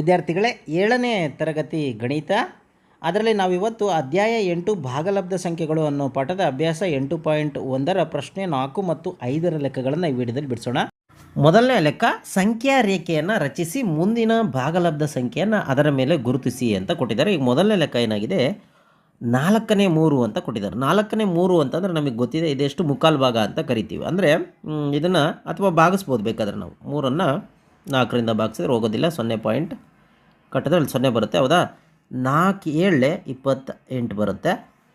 ವಿದ್ಯಾರ್ಥಿಗಳೇ, ಏಳನೇ ತರಗತಿ ಗಣಿತ. ಅದರಲ್ಲಿ ನಾವಿವತ್ತು ಅಧ್ಯಾಯ ಎಂಟು ಭಾಗಲಬ್ಧ ಸಂಖ್ಯೆಗಳು ಅನ್ನೋ ಪಾಠದ ಅಭ್ಯಾಸ ಎಂಟು ಪಾಯಿಂಟ್ ಒಂದರ ಪ್ರಶ್ನೆ ನಾಲ್ಕು ಮತ್ತು ಐದರ ಲೆಕ್ಕಗಳನ್ನು ಈ ವಿಡಿಯೋದಲ್ಲಿ ಬಿಡಿಸೋಣ. ಮೊದಲನೇ ಲೆಕ್ಕ, ಸಂಖ್ಯಾ ರೇಖೆಯನ್ನು ರಚಿಸಿ ಮುಂದಿನ ಭಾಗಲಬ್ಧ ಸಂಖ್ಯೆಯನ್ನು ಅದರ ಮೇಲೆ ಗುರುತಿಸಿ ಅಂತ ಕೊಟ್ಟಿದ್ದಾರೆ. ಈಗ ಮೊದಲನೇ ಲೆಕ್ಕ ಏನಾಗಿದೆ? ನಾಲ್ಕನೇ ಮೂರು ಅಂತ ಕೊಟ್ಟಿದ್ದಾರೆ. ನಾಲ್ಕನೇ ಮೂರು ಅಂತಂದ್ರೆ ನಮಗೆ ಗೊತ್ತಿದೆ, ಇದೆಷ್ಟು ಮುಕ್ಕಾಲು ಭಾಗ ಅಂತ ಕರಿತೀವಿ. ಅಂದರೆ ಇದನ್ನು ಅಥವಾ ಭಾಗಿಸ್ಬೋದು ಬೇಕಾದ್ರೆ ನಾವು. ಮೂರನ್ನು ನಾಲ್ಕರಿಂದ ಭಾಗಿಸಿದ್ರೆ ಹೋಗೋದಿಲ್ಲ, ಸೊನ್ನೆ ಪಾಯಿಂಟ್ ಕಟ್ಟಿದ್ರೆ ಅಲ್ಲಿ ಸೊನ್ನೆ ಬರುತ್ತೆ, ಹೌದಾ? ನಾಲ್ಕು ಏಳೆ ಇಪ್ಪತ್ತ ಎಂಟು ಬರುತ್ತೆ,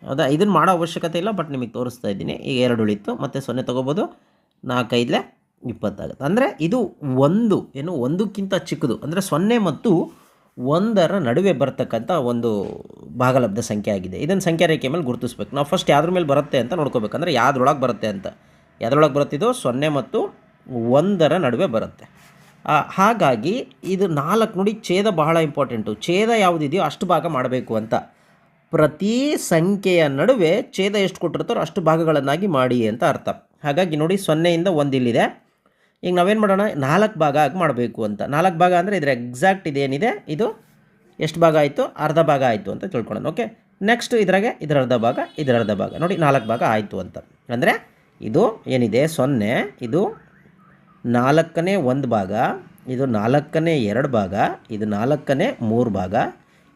ಹೌದಾ? ಇದನ್ನು ಮಾಡೋ ಅವಶ್ಯಕತೆ ಇಲ್ಲ, ಬಟ್ ನಿಮಗೆ ತೋರಿಸ್ತಾ ಇದ್ದೀನಿ. ಈಗ ಎರಡು ಉಳಿತು ಮತ್ತು ಸೊನ್ನೆ ತೊಗೋಬೋದು, ನಾಲ್ಕೈದಲೆ ಇಪ್ಪತ್ತಾಗುತ್ತೆ. ಅಂದರೆ ಇದು ಒಂದು, ಏನು ಒಂದಕ್ಕಿಂತ ಚಿಕ್ಕದು, ಅಂದರೆ ಸೊನ್ನೆ ಮತ್ತು ಒಂದರ ನಡುವೆ ಬರ್ತಕ್ಕಂಥ ಒಂದು ಭಾಗಲಬ್ಧ ಸಂಖ್ಯೆ ಆಗಿದೆ. ಇದನ್ನು ಸಂಖ್ಯಾ ರೇಖೆ ಮೇಲೆ ಗುರುತಿಸ್ಬೇಕು. ನಾವು ಫಸ್ಟ್ ಯಾವ್ದ್ರ ಮೇಲೆ ಬರುತ್ತೆ ಅಂತ ನೋಡ್ಕೋಬೇಕಂದ್ರೆ ಯಾವ್ದ್ರೊಳಗೆ ಬರುತ್ತೆ ಅಂತ. ಯಾವ್ದ್ರೊಳಗೆ ಬರುತ್ತಿದೋ ಸೊನ್ನೆ ಮತ್ತು ಒಂದರ ನಡುವೆ ಬರುತ್ತೆ. ಹಾಗಾಗಿ ಇದು ನಾಲ್ಕು ನೋಡಿ ಛೇದ ಬಹಳ ಇಂಪಾರ್ಟೆಂಟು ಛೇದ ಯಾವುದಿದೆಯೋ ಅಷ್ಟು ಭಾಗ ಮಾಡಬೇಕು ಅಂತ. ಪ್ರತಿ ಸಂಖ್ಯೆಯ ನಡುವೆ ಛೇದ ಎಷ್ಟು ಕೊಟ್ಟಿರ್ತಾರೋ ಅಷ್ಟು ಭಾಗಗಳನ್ನಾಗಿ ಮಾಡಿ ಅಂತ ಅರ್ಥ. ಹಾಗಾಗಿ ನೋಡಿ ಸೊನ್ನೆಯಿಂದ ಒಂದಿಲ್ಲಿದೆ. ಈಗ ನಾವೇನು ಮಾಡೋಣ? ನಾಲ್ಕು ಭಾಗ ಆಗಿ ಮಾಡಬೇಕು ಅಂತ. ನಾಲ್ಕು ಭಾಗ ಅಂದರೆ ಇದ್ರ ಎಕ್ಸಾಕ್ಟ್ ಇದೇನಿದೆ? ಇದು ಎಷ್ಟು ಭಾಗ ಆಯಿತು? ಅರ್ಧ ಭಾಗ ಆಯಿತು ಅಂತ ತಿಳ್ಕೊಳ್ಳೋಣ ಓಕೆ ನೆಕ್ಸ್ಟ್ ಇದ್ರಾಗೆ ಇದರ ಅರ್ಧ ಭಾಗ ಇದರ ಅರ್ಧ ಭಾಗ. ನೋಡಿ ನಾಲ್ಕು ಭಾಗ ಆಯಿತು ಅಂತ. ಅಂದರೆ ಇದು ಏನಿದೆ? ಸೊನ್ನೆ, ಇದು ನಾಲ್ಕನೇ ಒಂದು ಭಾಗ, ಇದು ನಾಲ್ಕನೇ ಎರಡು ಭಾಗ, ಇದು ನಾಲ್ಕನೇ ಮೂರು ಭಾಗ.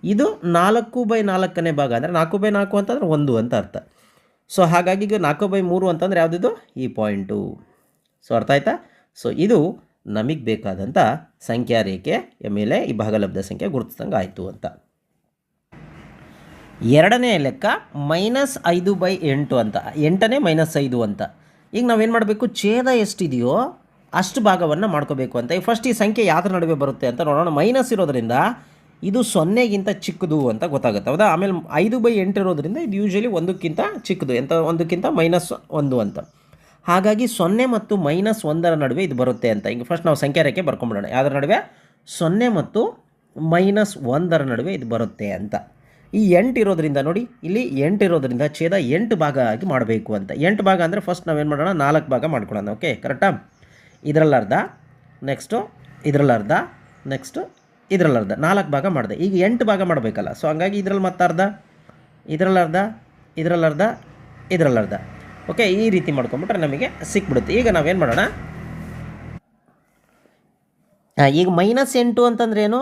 ಇದು ನಾಲ್ಕು ಬೈ ನಾಲ್ಕನೇ ಭಾಗ ಅಂದರೆ ನಾಲ್ಕು ಬೈ ನಾಲ್ಕು ಅಂತಂದ್ರೆ ಒಂದು ಅಂತ ಅರ್ಥ. ಸೊ ಹಾಗಾಗಿ ಈಗ ನಾಲ್ಕು ಬೈ ಮೂರು ಅಂತಂದರೆ ಯಾವುದಿದು? ಈ ಪಾಯಿಂಟು ಸೊ ಅರ್ಥ ಆಯ್ತಾ? ಸೊ ಇದು ನಮಗೆ ಬೇಕಾದಂಥ ಸಂಖ್ಯಾ ರೇಖೆ ಮೇಲೆ ಈ ಭಾಗಲಬ್ಧ ಸಂಖ್ಯೆ ಗುರುತಿಸ್ದಂಗೆ ಆಯಿತು ಅಂತ. ಎರಡನೇ ಲೆಕ್ಕ ಮೈನಸ್ ಐದು ಬೈ ಎಂಟು ಅಂತ. ಎಂಟನೇ ಮೈನಸ್ ಐದು ಅಂತ. ಈಗ ನಾವೇನು ಮಾಡಬೇಕು? ಛೇದ ಎಷ್ಟಿದೆಯೋ ಅಷ್ಟು ಭಾಗವನ್ನು ಮಾಡ್ಕೋಬೇಕು ಅಂತ. ಈ ಫಸ್ಟ್ ಈ ಸಂಖ್ಯೆ ಯಾವ್ದ್ರ ನಡುವೆ ಬರುತ್ತೆ ಅಂತ ನೋಡೋಣ. ಮೈನಸ್ ಇರೋದ್ರಿಂದ ಇದು ಸೊನ್ನೆಗಿಂತ ಚಿಕ್ಕದು ಅಂತ ಗೊತ್ತಾಗುತ್ತೆ. ಹೌದಾ? ಆಮೇಲೆ ಐದು ಬೈ ಎಂಟು ಇರೋದ್ರಿಂದ ಇದು ಯೂಶಲಿ ಒಂದಕ್ಕಿಂತ ಚಿಕ್ಕದು. ಎಂತ ಒಂದಕ್ಕಿಂತ ಮೈನಸ್ ಒಂದು ಅಂತ. ಹಾಗಾಗಿ ಸೊನ್ನೆ ಮತ್ತು ಮೈನಸ್ ಒಂದರ ನಡುವೆ ಇದು ಬರುತ್ತೆ ಅಂತ. ಈಗ ಫಸ್ಟ್ ನಾವು ಸಂಖ್ಯೆ ರೇಖೆ ಬರ್ಕೊಂಬಿಡೋಣ. ಯಾವುದರ ನಡುವೆ? ಸೊನ್ನೆ ಮತ್ತು ಮೈನಸ್ ಒಂದರ ನಡುವೆ ಇದು ಬರುತ್ತೆ ಅಂತ. ಈ ಎಂಟು ಇರೋದ್ರಿಂದ ನೋಡಿ, ಇಲ್ಲಿ ಎಂಟು ಇರೋದ್ರಿಂದ ಛೇದ ಎಂಟು ಭಾಗ ಆಗಿ ಮಾಡಬೇಕು ಅಂತ. ಎಂಟು ಭಾಗ ಅಂದರೆ ಫಸ್ಟ್ ನಾವೇನು ಮಾಡೋಣ? ನಾಲ್ಕು ಭಾಗ ಮಾಡ್ಕೊಳ್ಳೋಣ. ಓಕೆ ಕರೆಕ್ಟಾ ಇದರಲ್ಲಿ ಅರ್ಧ ನೆಕ್ಸ್ಟು ಇದರಲ್ಲರ್ಧ ನೆಕ್ಸ್ಟು ಇದರಲ್ಲರ್ಧ ನಾಲ್ಕು ಭಾಗ ಮಾಡಿದೆ. ಈಗ ಎಂಟು ಭಾಗ ಮಾಡಬೇಕಲ್ಲ ಸೊ ಹಂಗಾಗಿ ಇದರಲ್ಲಿ ಮತ್ತೆ ಅರ್ಧ ಇದರಲ್ಲಿ ಅರ್ಧ ಇದರಲ್ಲಿ ಓಕೆ ಈ ರೀತಿ ಮಾಡ್ಕೊಂಬಿಟ್ರೆ ನಮಗೆ ಸಿಕ್ಬಿಡುತ್ತೆ. ಈಗ ನಾವೇನು ಮಾಡೋಣ? ಈಗ ಮೈನಸ್ ಎಂಟು ಅಂತಂದ್ರೇನು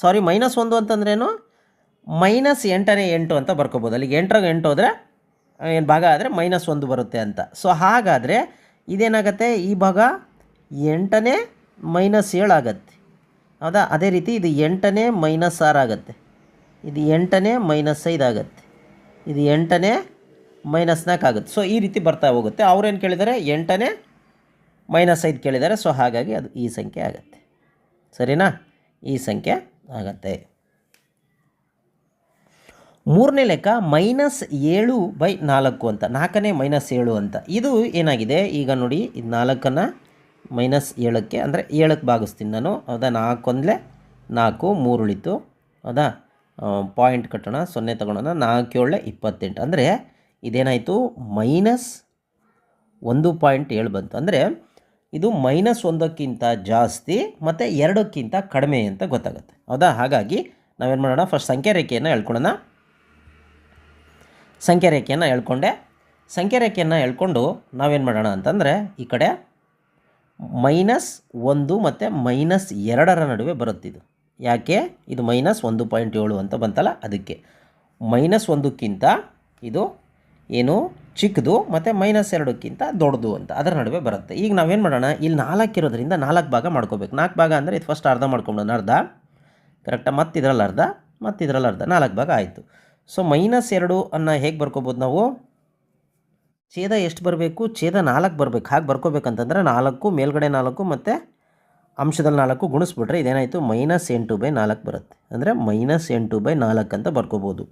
ಸಾರಿ ಮೈನಸ್ ಒಂದು ಅಂತಂದ್ರೇನು ಮೈನಸ್ ಎಂಟನೇ ಎಂಟು ಅಂತ ಬರ್ಕೋಬೋದು. ಅಲ್ಲಿಗೆ ಎಂಟರಾಗ ಎಂಟು ಹೋದರೆ, ಏನು ಭಾಗ ಆದರೆ ಮೈನಸ್ ಒಂದು ಬರುತ್ತೆ ಅಂತ. ಸೊ ಹಾಗಾದರೆ ಇದೇನಾಗುತ್ತೆ? ಈ ಭಾಗ ಎಂಟನೇ ಮೈನಸ್ ಏಳು ಆಗತ್ತೆ. ಹೌದಾ? ಅದೇ ರೀತಿ ಇದು ಎಂಟನೇ ಮೈನಸ್ ಆರು ಆಗುತ್ತೆ. ಇದು ಎಂಟನೇ ಮೈನಸ್ ಐದು ಆಗುತ್ತೆ. ಇದು ಎಂಟನೇ ಮೈನಸ್ ನಾಲ್ಕು ಆಗುತ್ತೆ. ಸೊ ಈ ರೀತಿ ಬರ್ತಾ ಹೋಗುತ್ತೆ. ಅವ್ರೇನು ಕೇಳಿದ್ದಾರೆ ಎಂಟನೇ ಮೈನಸ್ ಐದು ಕೇಳಿದ್ದಾರೆ ಸೊ ಹಾಗಾಗಿ ಅದು ಈ ಸಂಖ್ಯೆ ಆಗುತ್ತೆ. ಸರಿನಾ? ಈ ಸಂಖ್ಯೆ ಆಗತ್ತೆ. ಮೂರನೇ ಲೆಕ್ಕ ಮೈನಸ್ ಏಳು ಬೈ ನಾಲ್ಕು ಅಂತ. ನಾಲ್ಕನೇ ಮೈನಸ್ ಏಳು ಅಂತ. ಇದು ಏನಾಗಿದೆ? ಈಗ ನೋಡಿ ಇದು ನಾಲ್ಕನ್ನು ಮೈನಸ್ ಏಳಕ್ಕೆ ಅಂದರೆ ಏಳಕ್ಕೆ ಭಾಗಿಸ್ತೀನಿ ನಾನು. ಹೌದಾ? ನಾಲ್ಕೊಂದಲೇ ನಾಲ್ಕು, ಮೂರು ಉಳಿತು. ಹೌದಾ? ಪಾಯಿಂಟ್ ಕಟ್ಟೋಣ. ಸೊನ್ನೆ ತಗೊಳ್ಳೋಣ. ನಾಲ್ಕು, ಏಳೆ, ಇಪ್ಪತ್ತೆಂಟು. ಅಂದರೆ ಇದೇನಾಯಿತು? ಮೈನಸ್ ಒಂದು ಪಾಯಿಂಟ್ ಏಳು ಬಂತು. ಅಂದರೆ ಇದು ಮೈನಸ್ ಒಂದಕ್ಕಿಂತ ಜಾಸ್ತಿ ಮತ್ತು ಎರಡಕ್ಕಿಂತ ಕಡಿಮೆ ಅಂತ ಗೊತ್ತಾಗುತ್ತೆ. ಹೌದಾ? ಹಾಗಾಗಿ ನಾವೇನು ಮಾಡೋಣ? ಫಸ್ಟ್ ಸಂಖ್ಯೆ ರೇಖೆಯನ್ನು ಹೇಳ್ಕೊಳ್ಳೋಣ ಸಂಖ್ಯೆ ರೇಖೆಯನ್ನು ಹೇಳ್ಕೊಂಡೆ ಸಂಖ್ಯೆ ರೇಖೆಯನ್ನು ಹೇಳ್ಕೊಂಡು ನಾವೇನು ಮಾಡೋಣ ಅಂತಂದರೆ ಈ ಕಡೆ ಮೈನಸ್ ಒಂದು ಮತ್ತು ಮೈನಸ್ ಎರಡರ ನಡುವೆ ಬರುತ್ತಿದ್ದು ಯಾಕೆ? ಇದು ಮೈನಸ್ ಒಂದು ಪಾಯಿಂಟ್ ಏಳು ಅಂತ ಬಂತಲ್ಲ, ಅದಕ್ಕೆ. ಮೈನಸ್ ಒಂದಕ್ಕಿಂತ ಇದು ಏನು? ಚಿಕ್ಕದು ಮತ್ತು ಮೈನಸ್ ಎರಡಕ್ಕಿಂತ ದೊಡ್ಡದು ಅಂತ ಅದರ ನಡುವೆ ಬರುತ್ತೆ. ಈಗ ನಾವೇನು ಮಾಡೋಣ? ಇಲ್ಲಿ ನಾಲ್ಕು ಇರೋದ್ರಿಂದ ನಾಲ್ಕು ಭಾಗ ಮಾಡ್ಕೋಬೇಕು. ನಾಲ್ಕು ಭಾಗ ಅಂದರೆ ಇದು ಫಸ್ಟ್ ಅರ್ಧ ಮಾಡ್ಕೊಂಡೋಣ ಅರ್ಧ? ಕರೆಕ್ಟಾಗಿ ಮತ್ತು ಇದರಲ್ಲಿ ಅರ್ಧ? ಮತ್ತು ಇದರಲ್ಲಿ ಅರ್ಧ. ನಾಲ್ಕು ಭಾಗ ಆಯಿತು. ಸೊ ಮೈನಸ್ ಎರಡು ಅನ್ನು ಹೇಗೆ ಬರ್ಕೋಬೋದು ನಾವು? ಛೇದ ಎಷ್ಟು ಬರಬೇಕು? ಛೇದ ನಾಲ್ಕು ಬರಬೇಕು. ಹಾಗೆ ಬರ್ಕೋಬೇಕಂತಂದ್ರೆ ನಾಲ್ಕು, ಮೇಲ್ಗಡೆ ನಾಲ್ಕು ಮತ್ತು ಅಂಶದಲ್ಲಿ ನಾಲ್ಕು ಗುಣಿಸ್ಬಿಟ್ರೆ ಇದೇನಾಯಿತು? ಮೈನಸ್ ಎಂಟು ಬೈ ನಾಲ್ಕು ಬರುತ್ತೆ. ಅಂದರೆ ಮೈನಸ್ ಎಂಟು ಬೈ ನಾಲ್ಕು ಅಂತ ಬರ್ಕೋಬೋದು.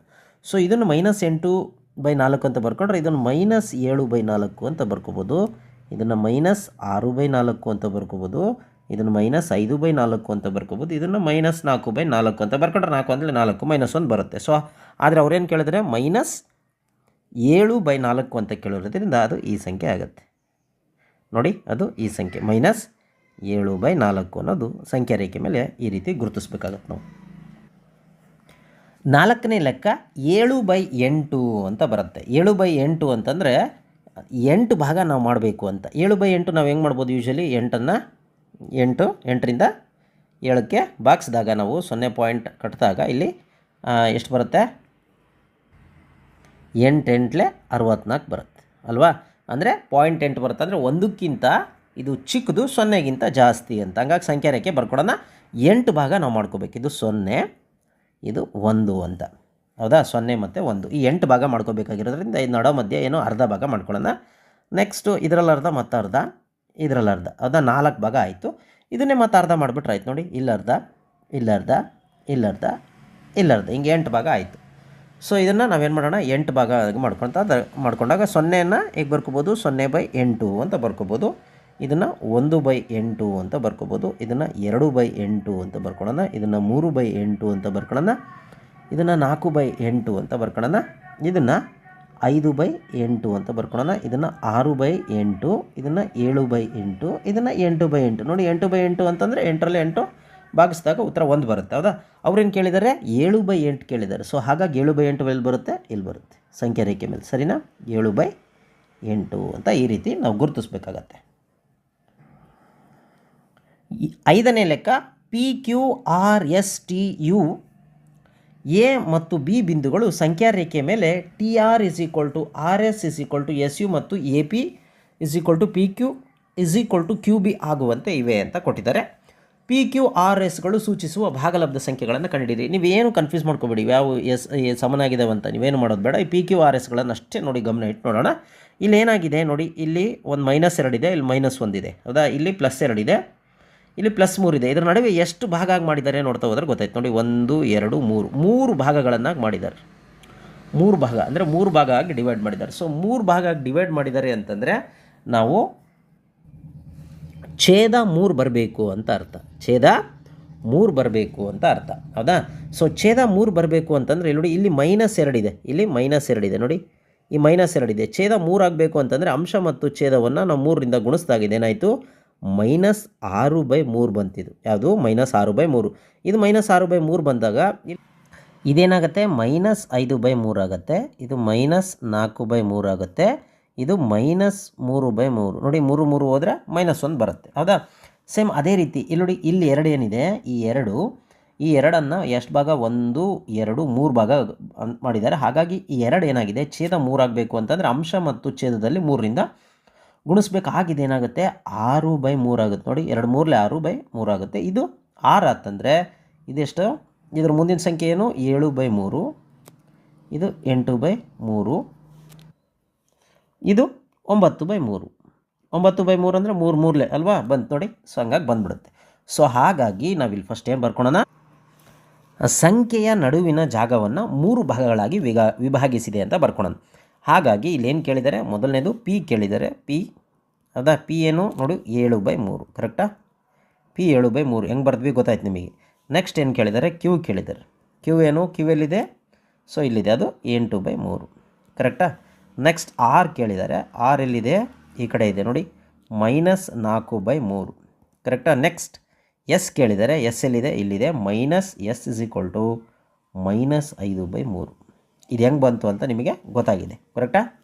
ಸೊ, ಇದನ್ನು ಮೈನಸ್ ಎಂಟು ಬೈ ನಾಲ್ಕು ಅಂತ ಬರ್ಕೊಂಡ್ರೆ ಇದನ್ನು ಮೈನಸ್ ಏಳು ಬೈ ನಾಲ್ಕು ಅಂತ ಬರ್ಕೋಬೋದು. ಇದನ್ನು ಮೈನಸ್ ಆರು ಬೈ ನಾಲ್ಕು ಅಂತ ಬರ್ಕೋಬೋದು. ಇದನ್ನು ಮೈನಸ್ ಐದು ಬೈ ನಾಲ್ಕು ಅಂತ ಬರ್ಕೋಬೋದು. ಇದನ್ನು ಮೈನಸ್ ನಾಲ್ಕು ಬೈ ನಾಲ್ಕು ಅಂತ ಬರ್ಕೊಂಡ್ರೆ ನಾಲ್ಕು ಅಂದರೆ ನಾಲ್ಕು ಮೈನಸ್ ಒಂದು ಬರುತ್ತೆ. ಸೊ, ಆದರೆ ಅವ್ರೇನು ಕೇಳಿದ್ರೆ ಮೈನಸ್ ಏಳು ಬೈ ನಾಲ್ಕು ಅಂತ ಕೇಳಿರೋದ್ರಿಂದ ಅದು ಈ ಸಂಖ್ಯೆ ಆಗುತ್ತೆ. ನೋಡಿ, ಅದು ಈ ಸಂಖ್ಯೆ ಮೈನಸ್ ಏಳು ಬೈ ನಾಲ್ಕು ಅನ್ನೋದು ಸಂಖ್ಯಾ ರೇಖೆ ಮೇಲೆ ಈ ರೀತಿ ಗುರುತಿಸ್ಬೇಕಾಗತ್ತೆ ನಾವು. ನಾಲ್ಕನೇ ಲೆಕ್ಕ ಏಳು ಬೈ ಎಂಟು ಅಂತ ಬರುತ್ತೆ. ಏಳು ಬೈ ಎಂಟು ಅಂತಂದರೆ ಎಂಟು ಭಾಗ ನಾವು ಮಾಡಬೇಕು ಅಂತ. ಏಳು ಬೈ ಎಂಟು ನಾವು ಹೆಂಗೆ ಮಾಡ್ಬೋದು ಯೂಶಲಿ ಎಂಟನ್ನು ಎಂಟು, ಎಂಟರಿಂದ ಏಳಕ್ಕೆ ಬಾಕ್ಸ್ದಾಗ ನಾವು ಸೊನ್ನೆ ಪಾಯಿಂಟ್ ಕಟ್ಟಿದಾಗ ಇಲ್ಲಿ ಎಷ್ಟು ಬರುತ್ತೆ? ಎಂಟು ಎಂಟ್ಲೆ ಅರವತ್ನಾಲ್ಕು ಬರುತ್ತೆ, ಅಲ್ವಾ? ಅಂದರೆ ಪಾಯಿಂಟ್ ಎಂಟು ಬರುತ್ತೆ. ಅಂದರೆ ಒಂದಕ್ಕಿಂತ ಇದು ಚಿಕ್ಕದು ಸೊನ್ನೆಗಿಂತ ಜಾಸ್ತಿ ಅಂತ. ಹಂಗಾಗಿ ಸಂಖ್ಯಾ ರೇಖೆ ಬರ್ಕೊಡೋಣ. ಎಂಟು ಭಾಗ ನಾವು ಮಾಡ್ಕೋಬೇಕು. ಇದು ಸೊನ್ನೆ, ಇದು ಒಂದು ಅಂತ. ಹೌದಾ? ಸೊನ್ನೆ ಮತ್ತು ಒಂದು. ಈ ಎಂಟು ಭಾಗ ಮಾಡ್ಕೋಬೇಕಾಗಿರೋದ್ರಿಂದ ಈ ನಡೋ ಮಧ್ಯೆ ಏನೋ ಅರ್ಧ ಭಾಗ ಮಾಡ್ಕೊಳ್ಳೋಣ. ನೆಕ್ಸ್ಟು ಇದರಲ್ಲಿ ಅರ್ಧ ಮತ್ತು ಅರ್ಧ, ಇದರಲ್ಲಿ ಅರ್ಧ. ಹೌದಾ? ನಾಲ್ಕು ಭಾಗ ಆಯಿತು. ಇದನ್ನೇ ಮತ್ತೆ ಅರ್ಧ ಮಾಡಿಬಿಟ್ರೆ ಆಯ್ತು ನೋಡಿ. ಇಲ್ಲರ್ಧ ಇಲ್ಲರ್ಧ ಇಲ್ಲರ್ಧ ಇಲ್ಲರ್ಧ. ಹಿಂಗೆ ಎಂಟು ಭಾಗ ಆಯಿತು. ಸೊ ಇದನ್ನು ನಾವೇನು ಮಾಡೋಣ? ಎಂಟು ಭಾಗ ಮಾಡ್ಕೊತ ಅದ- ಮಾಡ್ಕೊಂಡಾಗ ಸೊನ್ನೆಯನ್ನು ಹೇಗೆ ಬರ್ಕೋಬೋದು? ಸೊನ್ನೆ ಬೈ ಎಂಟು ಅಂತ ಬರ್ಕೋಬೋದು. ಇದನ್ನು ಒಂದು ಬೈ ಎಂಟು ಅಂತ ಬರ್ಕೋಬೋದು. ಇದನ್ನು ಎರಡು ಬೈ ಎಂಟು ಅಂತ ಬರ್ಕೊಳ್ಳೋಣ ಇದನ್ನು ಮೂರು ಬೈ ಎಂಟು ಅಂತ ಬರ್ಕೊಳ್ಳೋಣ ಇದನ್ನು ನಾಲ್ಕು ಬೈ ಎಂಟು ಅಂತ ಬರ್ಕೊಳ್ಳೋಣ ಇದನ್ನು ಐದು ಬೈ ಎಂಟು ಅಂತ ಬರ್ಕೊಳ್ಳೋಣ ಇದನ್ನು ಆರು ಬೈ ಎಂಟು, ಇದನ್ನು ಏಳು ಬೈ ಎಂಟು, ಇದನ್ನು ಎಂಟು ಬೈ ಎಂಟು. ನೋಡಿ ಎಂಟು ಬೈ ಎಂಟು ಅಂತಂದರೆ ಎಂಟರಲ್ಲಿ ಎಂಟು. ಭಾಗಿಸಿದಾಗ ಉತ್ತರ ಒಂದು ಬರುತ್ತೆ, ಹೌದಾ? ಅವ್ರೇನು ಕೇಳಿದ್ದಾರೆ ಏಳು ಬೈ ಎಂಟು ಕೇಳಿದ್ದಾರೆ ಸೊ ಹಾಗಾಗಿ ಏಳು ಬೈ ಎಂಟು ಎಲ್ಲಿ ಬರುತ್ತೆ, ಇಲ್ಲಿ ಬರುತ್ತೆ. ಸಂಖ್ಯೆ ರೇಖೆ ಮೇಲೆ, ಸರಿನಾ? ಏಳು ಬೈ ಎಂಟು ಅಂತ ಈ ರೀತಿ ನಾವು ಗುರುತಿಸ್ಬೇಕಾಗತ್ತೆ. ಐದನೇ ಲೆಕ್ಕ P Q R S T U A ಮತ್ತು ಬಿ ಬಿಂದುಗಳು ಸಂಖ್ಯಾ ರೇಖೆ ಮೇಲೆ T R is equal to R S is equal to S U ಮತ್ತು A P is equal to P Q is equal to Q B ಆಗುವಂತೆ ಇವೆ ಅಂತ ಕೊಟ್ಟಿದ್ದಾರೆ. ಪಿ ಕ್ಯೂ ಆರ್ ಎಸ್ಗಳು ಸೂಚಿಸುವ ಭಾಗಲಬ್ಧ ಸಂಖ್ಯೆಗಳನ್ನು ಕಂಡುಹಿಡಿಯಿರಿ ನೀವೇನು ಕನ್ಫ್ಯೂಸ್ ಮಾಡ್ಕೊಬೇಡಿ. ಯಾವ ಎಸ್ ಸಮನಾಗಿದ್ದಾವೆ ಅಂತ ನೀವೇನು ಮಾಡೋದು ಬೇಡ. ಈ ಪಿ ಕ್ಯೂ ಆರ್ ಎಸ್ಗಳನ್ನು ಅಷ್ಟೇ ನೋಡಿ ಗಮನ ಇಟ್ಟು ನೋಡೋಣ. ಇಲ್ಲಿ ಏನಾಗಿದೆ ನೋಡಿ, ಇಲ್ಲಿ ಒಂದು ಮೈನಸ್ ಎರಡಿದೆ ಇಲ್ಲಿ ಮೈನಸ್ ಒಂದಿದೆ ಹೌದಾ? ಇಲ್ಲಿ ಪ್ಲಸ್ ಎರಡಿದೆ ಇಲ್ಲಿ ಪ್ಲಸ್ ಮೂರಿದೆ ಇದರ ನಡುವೆ ಎಷ್ಟು ಭಾಗ ಆಗಿ ಮಾಡಿದ್ದಾರೆ ನೋಡ್ತಾ ಹೋದ್ರೆ ಗೊತ್ತಾಯ್ತು. ನೋಡಿ, ಒಂದು, ಎರಡು, ಮೂರು. ಮೂರು ಭಾಗಗಳನ್ನಾಗಿ ಮಾಡಿದ್ದಾರೆ. ಮೂರು ಭಾಗ. ಅಂದರೆ ಮೂರು ಭಾಗ ಆಗಿ ಡಿವೈಡ್ ಮಾಡಿದ್ದಾರೆ. ಸೊ ಮೂರು ಭಾಗ ಆಗಿ ಡಿವೈಡ್ ಮಾಡಿದ್ದಾರೆ ಅಂತಂದರೆ ನಾವು ಛೇದ ಮೂರು ಬರಬೇಕು ಅಂತ ಅರ್ಥ. ಛೇದ ಮೂರು ಬರಬೇಕು ಅಂತ ಅರ್ಥ. ಹೌದಾ? ಸೊ ಛೇದ ಮೂರು ಬರಬೇಕು ಅಂತಂದರೆ, ಇಲ್ಲಿ ನೋಡಿ, ಇಲ್ಲಿ ಮೈನಸ್ ಎರಡಿದೆ ಇಲ್ಲಿ ಮೈನಸ್ ಎರಡಿದೆ ನೋಡಿ. ಈ ಮೈನಸ್ ಎರಡಿದೆ ಛೇದ ಮೂರು ಆಗಬೇಕು ಅಂತಂದರೆ, ಅಂಶ ಮತ್ತು ಛೇದವನ್ನು ನಾವು ಮೂರರಿಂದ ಗುಣಿಸ್ದಾಗಿದೆ ಏನಾಯಿತು ಮೈನಸ್ ಆರು ಬೈ ಮೂರು ಬಂತಿದ್ದು. ಯಾವುದು? ಮೈನಸ್ ಆರು ಬೈ ಮೂರು. ಇದು ಮೈನಸ್ ಆರು ಬೈ ಮೂರು ಬಂದಾಗ ಇದೇನಾಗುತ್ತೆ? ಮೈನಸ್ ಐದು ಬೈ ಮೂರು ಆಗುತ್ತೆ. ಇದು ಮೈನಸ್ ನಾಲ್ಕು ಬೈ ಮೂರು ಆಗುತ್ತೆ. ಇದು ಮೈನಸ್ ಮೂರು ಬೈ ಮೂರು. ನೋಡಿ, ಮೂರು ಮೂರು ಹೋದರೆ ಮೈನಸ್ ಒಂದು ಬರುತ್ತೆ. ಹೌದಾ? ಸೇಮ್ ಅದೇ ರೀತಿ. ಇಲ್ಲಿ ನೋಡಿ, ಇಲ್ಲಿ ಎರಡು ಏನಿದೆ? ಈ ಎರಡು. ಈ ಎರಡನ್ನು ಎಷ್ಟು ಭಾಗ? ಒಂದು, ಎರಡು, ಮೂರು ಭಾಗ ಮಾಡಿದ್ದಾರೆ. ಹಾಗಾಗಿ ಈ ಎರಡು ಏನಾಗಿದೆ? ಛೇದ ಮೂರಾಗಬೇಕು ಅಂತಂದರೆ ಅಂಶ ಮತ್ತು ಛೇದದಲ್ಲಿ ಮೂರರಿಂದ ಗುಣಿಸ್ಬೇಕಾಗಿದೆ. ಏನಾಗುತ್ತೆ? ಆರು ಬೈ ಮೂರಾಗುತ್ತೆ ನೋಡಿ, ಎರಡು ಮೂರಲೆ ಆರು ಬೈ ಮೂರಾಗುತ್ತೆ ಇದು ಆರು ಆತಂದರೆ ಇದೆಷ್ಟು? ಇದರ ಮುಂದಿನ ಸಂಖ್ಯೆ ಏನು? ಏಳು ಬೈ ಮೂರು. ಇದು ಎಂಟು ಬೈ ಮೂರು. ಇದು ಒಂಬತ್ತು ಬೈ ಮೂರು. ಒಂಬತ್ತು ಬೈ ಮೂರು ಅಂದರೆ ಮೂರು ಮೂರಲೆ ಅಲ್ವಾ? ಬಂತು ನೋಡಿ, ಸೊ ಹಂಗಾಗಿ ಬಂದ್ಬಿಡುತ್ತೆ. ಸೊ ಹಾಗಾಗಿ ನಾವಿಲ್ಲಿ ಫಸ್ಟ್ ಏನು ಬರ್ಕೊಳೋಣ? ಸಂಖ್ಯೆಯ ನಡುವಿನ ಜಾಗವನ್ನು ಮೂರು ಭಾಗಗಳಾಗಿ ವಿಭಾಗಿಸಿದೆ ಅಂತ ಬರ್ಕೊಳೋಣ. ಹಾಗಾಗಿ ಇಲ್ಲೇನು ಕೇಳಿದ್ದಾರೆ ಮೊದಲನೇದು ಪಿ ಕೇಳಿದ್ದಾರೆ ಪಿ ಹೌದಾ ಪಿ ಏನು? ನೋಡು, ಏಳು ಬೈ ಮೂರು. ಕರೆಕ್ಟಾ ಪಿ ಏಳು ಬೈ ಮೂರು. ಹೆಂಗೆ ಬರ್ತೀವಿ ಗೊತ್ತಾಯ್ತು ನಿಮಗೆ. ನೆಕ್ಸ್ಟ್ ಏನು ಕೇಳಿದ್ದಾರೆ ಕ್ಯೂ ಕೇಳಿದ್ದಾರೆ ಕ್ಯೂ ಏನು? ಕ್ಯೂ ಎಲ್ಲಿದೆ? ಸೊ ಇಲ್ಲಿದೆ ಅದು ಎಂಟು ಬೈ ಮೂರು. ಕರೆಕ್ಟಾ ನೆಕ್ಸ್ಟ್ ಆರ್ ಕೇಳಿದ್ದಾರೆ. ಆರ್ ಎಲ್ಲಿದೆ? ಈ ಕಡೆ ಇದೆ ನೋಡಿ. ಮೈನಸ್ ನಾಲ್ಕು ಬೈ ಮೂರು. ಕರೆಕ್ಟಾ ನೆಕ್ಸ್ಟ್ ಎಸ್ ಕೇಳಿದ್ದಾರೆ. ಎಸ್ ಎಲ್ಲಿದೆ? ಇಲ್ಲಿದೆ. Minus S is equal to minus ಐದು ಬೈ ಮೂರು. ಇದು ಹೆಂಗೆ ಬಂತು ಅಂತ ನಿಮಗೆ ಗೊತ್ತಾಗಿದೆ. ಕರೆಕ್ಟಾ